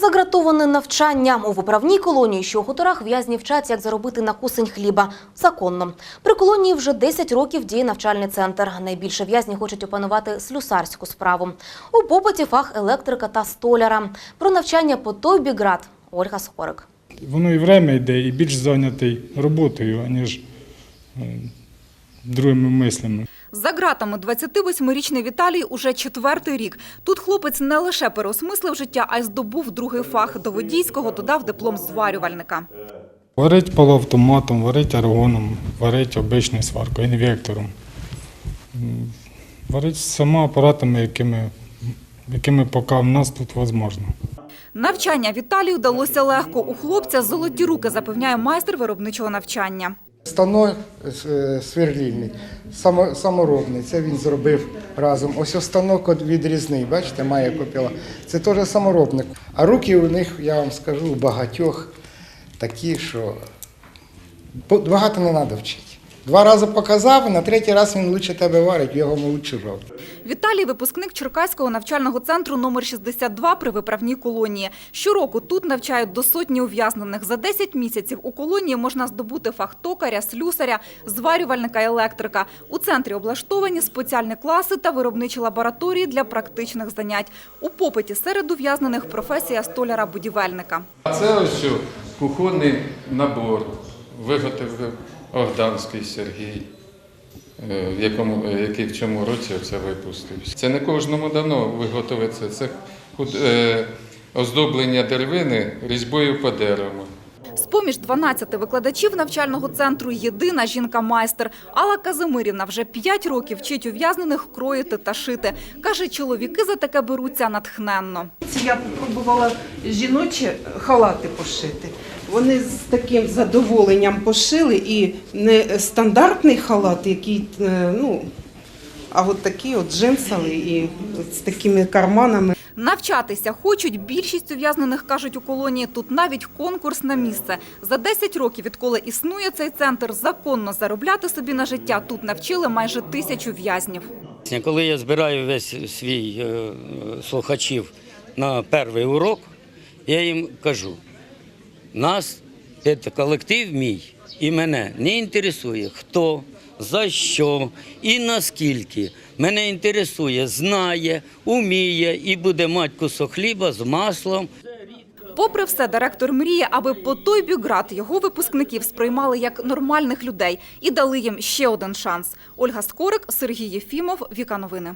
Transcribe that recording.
Загратоване навчання у виправній колонії, що у хуторах в'язні вчать, як заробити на кусень хліба. Законно. При колонії вже 10 років діє навчальний центр. Найбільше в'язні хочуть опанувати слюсарську справу. У попиті фах електрика та столяра. Про навчання по той бік град Ольга Скорик. Воно і время йде, і більш зайнятий роботою, аніж е, другими мислями. За ґратами 28-річний Віталій уже четвертий рік. Тут хлопець не лише переосмислив життя, а й здобув другий фах. До водійського додав диплом зварювальника. Варить полуавтоматом, варить аргоном, варить обичною сваркою, інвектором. Варить сама апаратами, якими, якими поки в нас тут можливо. Навчання Віталію вдалося легко. У хлопця золоті руки, запевняє майстер виробничого навчання. Станок е, сверлільний, саморобний, це він зробив разом. Ось станок відрізний, бачите, має копіла. Це теж саморобник. А руки у них, я вам скажу, у багатьох такі, що багато не треба вчити. Два рази показав, на третій раз він лучше тебе варить, його лучше жов. Віталій – випускник Черкаського навчального центру номер 62 при виправній колонії. Щороку тут навчають до сотні ув'язнених. За 10 місяців у колонії можна здобути фах токаря, слюсаря, зварювальника, електрика. У центрі облаштовані спеціальні класи та виробничі лабораторії для практичних занять. У попиті серед ув'язнених професія столяра-будівельника. Це ось кухонний набор виготовив Огданський Сергій, в якому, е, який в цьому році це випустив. Це не кожному дано виготовити. Це е, оздоблення деревини різьбою по дереву. З-поміж 12 викладачів навчального центру єдина жінка-майстер. Алла Казимирівна вже 5 років вчить ув'язнених кроїти та шити. Каже, чоловіки за таке беруться натхненно. Я пробувала жіночі халати пошити. Вони з таким задоволенням пошили і не стандартний халат, який, е, ну, а от такий от джинсовий і з такими карманами. Навчатися хочуть. Більшість ув'язнених, кажуть у колонії, тут навіть конкурс на місце. За 10 років, відколи існує цей центр, законно заробляти собі на життя тут навчили майже тисячу в'язнів. Коли я збираю весь свій е, слухачів на перший урок, я їм кажу, нас, це колектив мій і мене не інтересує, хто, за що і наскільки. Мене інтересує, знає, уміє і буде мати кусок хліба з маслом. Попри все, директор мріє, аби по той бюград його випускників сприймали як нормальних людей і дали їм ще один шанс. Ольга Скорик, Сергій Єфімов, Віка Новини.